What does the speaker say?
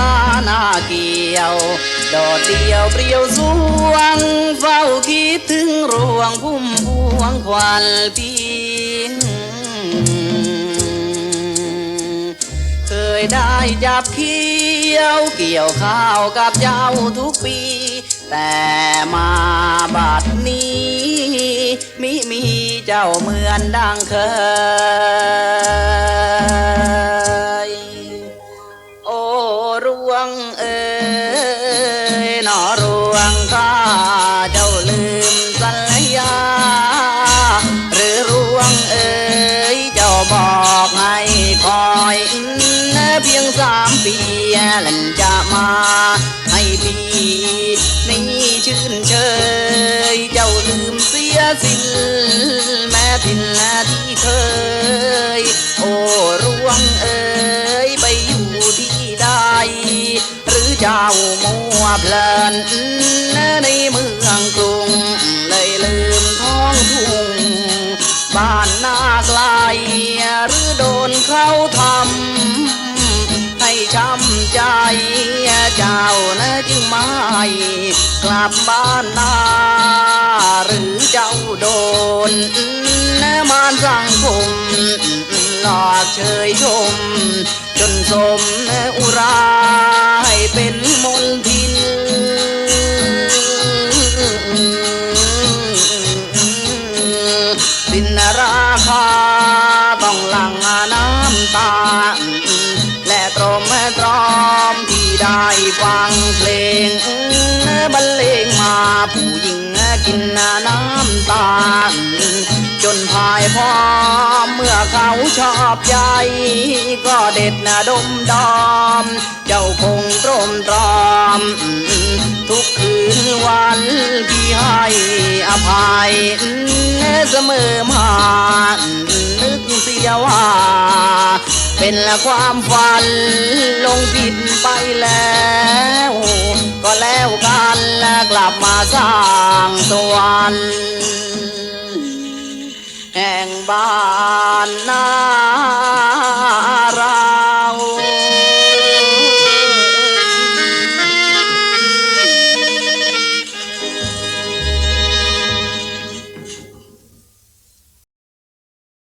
ลาหน้าเกี่ยว ดอดเดียวเปรียวสวง เฝ้าคิดถึงรวงพุ่มพวงควันปีนเคยได้จับเคี้ยวเกี่ยวข้าวกับเจ้าทุกปี แต่มาบัดนี้ มิมีเจ้าเหมือนดังเคย วงข้าเจ้าลืมสัญญา หรือร่วงเอ้ยเจ้าบอกให้คอยเพียงสามปีลันจะมาให้พี่นี่ชื่นเชย เจ้าลืมเสียสินแม่ทินที่เคย โอ้ร่วงเอ้ยไปอยู่ที่ใดหรือเจ้ามั วเพลินในเมืองกรุงเลยลืมท้องทุ่งบ้านนาไกลหรือโดนเขาทำให้ช้ำใจเจ้านะจึงไม่กลับบ้านนาหรือเจ้าโดนมารสังคมหลอกเชยชม จนสมอุราให้เป็นมลท หลังน้ำตา และตรมตรอมที่ได้ฟังเพลงบรรเลงมาผู้หญิงกินน้ำตา จนพายพอมเมื่อเขาชอบใจ ก็เด็ดนะดมดอม เจ้าคงตรมตรอม ทุกคืนวันพี่ให้อภัยเสมอมา เสียว่า เป็นละความฝันลงผิดไปแล้ว ก็แล้วกันและกลับมาสร้างสวรรค์แห่งบ้านนา